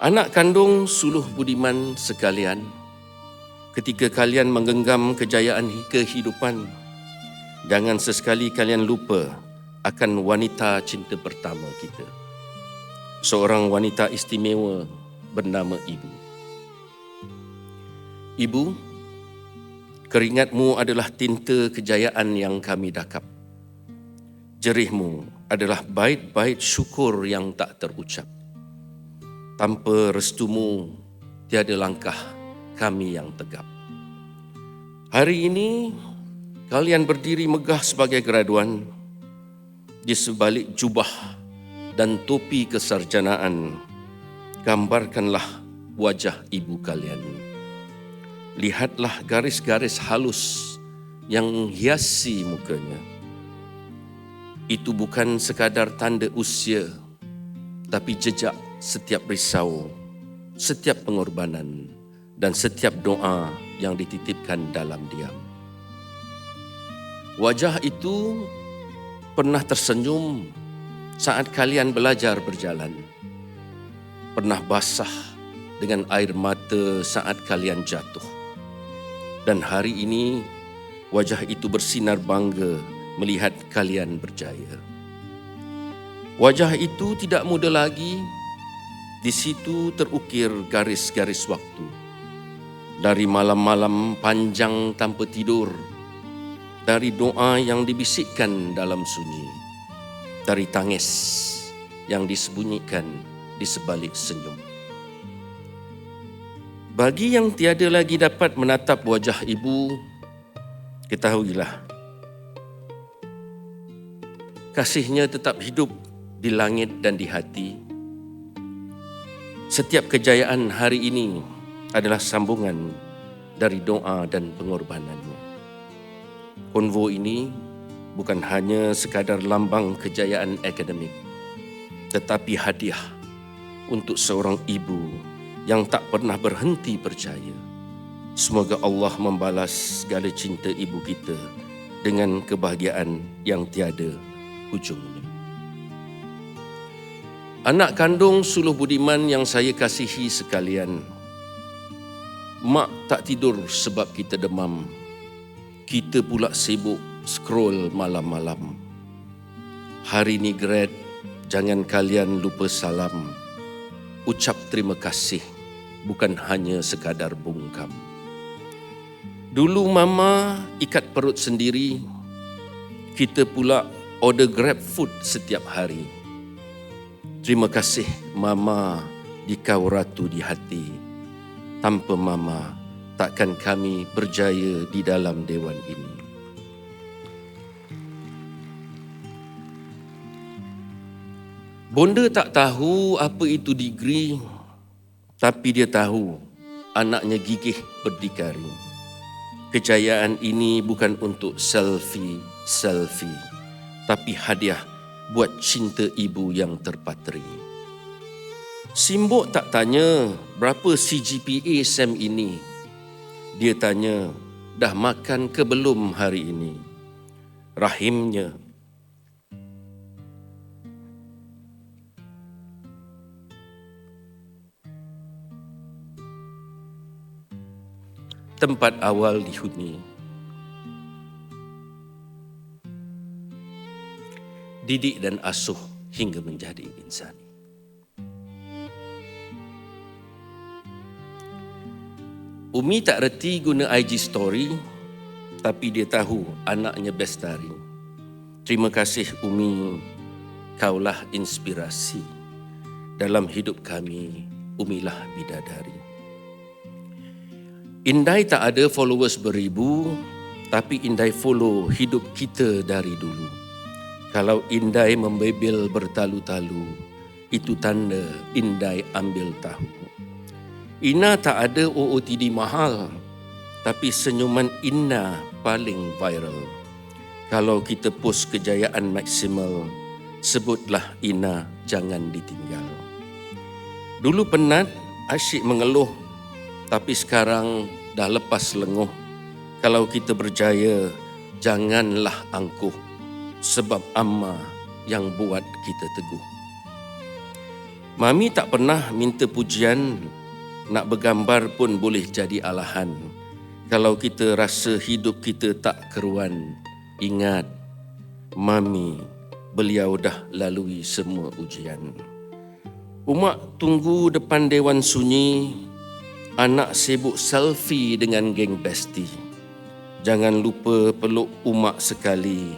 Anak kandung suluh budiman sekalian, ketika kalian menggenggam kejayaan kehidupan, jangan sesekali kalian lupa akan wanita cinta pertama kita. Seorang wanita istimewa bernama Ibu. Ibu, keringatmu adalah tinta kejayaan yang kami dakap. Jerihmu adalah bait-bait syukur yang tak terucap. Tanpa restumu, tiada langkah kami yang tegap. Hari ini, kalian berdiri megah sebagai graduan di sebalik jubah dan topi kesarjanaan. Gambarkanlah wajah ibu kalian. Lihatlah garis-garis halus yang hiasi mukanya. Itu bukan sekadar tanda usia, tapi jejak setiap risau, setiap pengorbanan dan setiap doa yang dititipkan dalam diam. Wajah itu pernah tersenyum saat kalian belajar berjalan. Pernah basah dengan air mata saat kalian jatuh. Dan hari ini wajah itu bersinar bangga melihat kalian berjaya. Wajah itu tidak muda lagi di situ terukir garis-garis waktu. Dari malam-malam panjang tanpa tidur, dari doa yang dibisikkan dalam sunyi, dari tangis yang disembunyikan di sebalik senyum. Bagi yang tiada lagi dapat menatap wajah ibu, ketahuilah, kasihnya tetap hidup di langit dan di hati, Setiap kejayaan hari ini adalah sambungan dari doa dan pengorbanannya. Konvo ini bukan hanya sekadar lambang kejayaan akademik, tetapi hadiah untuk seorang ibu yang tak pernah berhenti percaya. Semoga Allah membalas segala cinta ibu kita dengan kebahagiaan yang tiada hujungnya. Anak kandung suluh budiman yang saya kasihi sekalian. Mak tak tidur sebab kita demam. Kita pula sibuk scroll malam-malam. Hari ni grad, jangan kalian lupa salam. Ucap terima kasih bukan hanya sekadar bungkam. Dulu mama ikat perut sendiri, kita pula order grab food setiap hari. Terima kasih Mama di kau ratu di hati. Tanpa Mama, takkan kami berjaya di dalam dewan ini. Bonda tak tahu apa itu degree, tapi dia tahu anaknya gigih berdikari. Kejayaan ini bukan untuk selfie-selfie, tapi hadiah buat cinta ibu yang terpatri. Simbok tak tanya berapa CGPA Sam ini. Dia tanya, dah makan ke belum hari ini? Rahimnya. Tempat awal dihuni. Didik dan asuh hingga menjadi insan. Umi tak reti guna IG story tapi dia tahu anaknya bestari. Terima kasih Umi, kaulah inspirasi dalam hidup kami. Umilah bidadari. Indai tak ada followers beribu, tapi Indai follow hidup kita dari dulu. Kalau Indai membebel bertalu-talu, itu tanda Indai ambil tahu. Ina tak ada OOTD mahal, tapi senyuman Ina paling viral. Kalau kita post kejayaan maksimal, sebutlah Ina jangan ditinggal. Dulu penat, asyik mengeluh, tapi sekarang dah lepas lenguh. Kalau kita berjaya, janganlah angkuh sebab amma yang buat kita teguh. Mami tak pernah minta pujian, nak bergambar pun boleh jadi alahan. Kalau kita rasa hidup kita tak keruan, ingat, Mami, beliau dah lalui semua ujian. Umak tunggu depan Dewan Sunyi, anak sibuk selfie dengan geng bestie. Jangan lupa peluk umak sekali,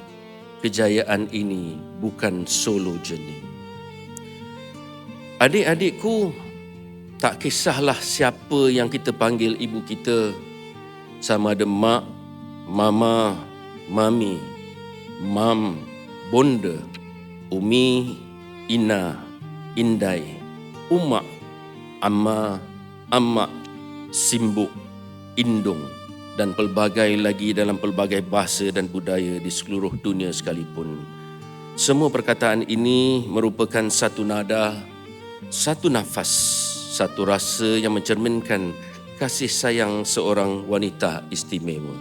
kejayaan ini bukan solo jenis. Adik-adikku, tak kisahlah siapa yang kita panggil ibu kita, sama ada mak, mama, mami, mam, bonda, umi, ina, indai, umak, amma, amma, simbuk, indung dan pelbagai lagi dalam pelbagai bahasa dan budaya di seluruh dunia sekalipun. Semua perkataan ini merupakan satu nada satu nafas, satu rasa yang mencerminkan kasih sayang seorang wanita istimewa,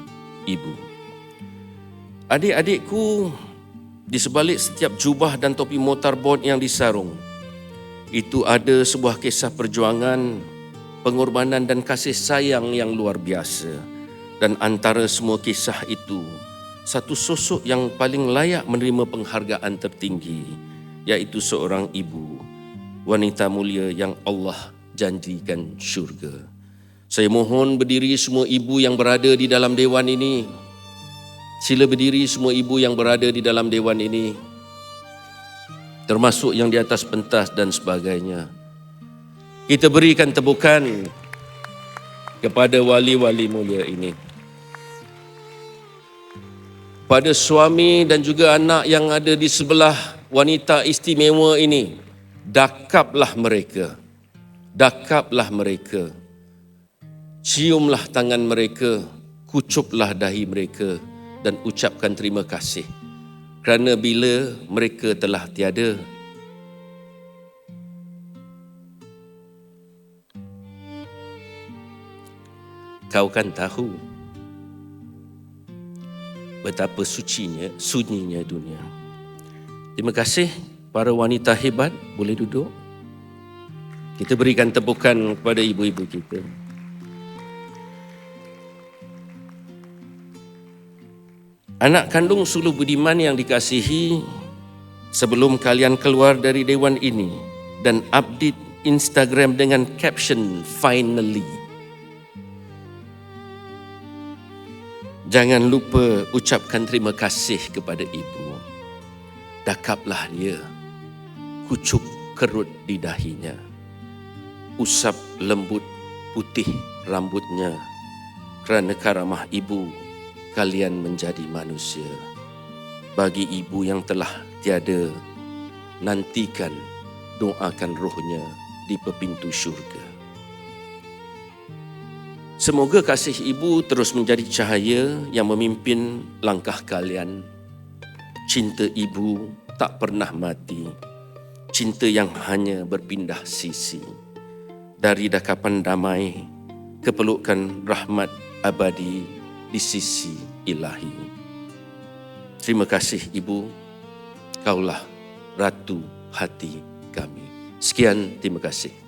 ibu. Adik-adikku, di sebalik setiap jubah dan topi motorboard yang disarung, itu ada sebuah kisah perjuangan, pengorbanan dan kasih sayang yang luar biasa. Dan antara semua kisah itu, satu sosok yang paling layak menerima penghargaan tertinggi, yaitu seorang ibu wanita mulia yang Allah janjikan syurga. Saya mohon berdiri semua ibu yang berada di dalam dewan ini. Sila berdiri semua ibu yang berada di dalam dewan ini. Termasuk yang di atas pentas dan sebagainya. Kita berikan tepukan kepada wali-wali mulia ini. Pada suami dan juga anak yang ada di sebelah wanita istimewa ini. Dakaplah mereka, dakaplah mereka, ciumlah tangan mereka, kucuplah dahi mereka. Dan ucapkan terima kasih. Kerana bila mereka telah tiada, kau kan tahu betapa sucinya, sunyinya dunia. Terima kasih para wanita hebat boleh duduk. Kita berikan tepukan kepada ibu-ibu kita. Anak kandung Sulu Budiman yang dikasihi, sebelum kalian keluar dari dewan ini dan update Instagram dengan caption finally. Jangan lupa ucapkan terima kasih kepada ibu. Dakaplah dia kucup kerut di dahinya. Usap lembut putih rambutnya. Kerana karamah ibu, kalian menjadi manusia. Bagi ibu yang telah tiada, nantikan doakan rohnya di pepintu syurga. Semoga kasih ibu terus menjadi cahaya yang memimpin langkah kalian. Cinta ibu tak pernah mati cinta yang hanya berpindah sisi dari dakapan damai ke pelukan rahmat abadi di sisi ilahi. Terima kasih Ibu, kaulah ratu hati kami. Sekian, terima kasih.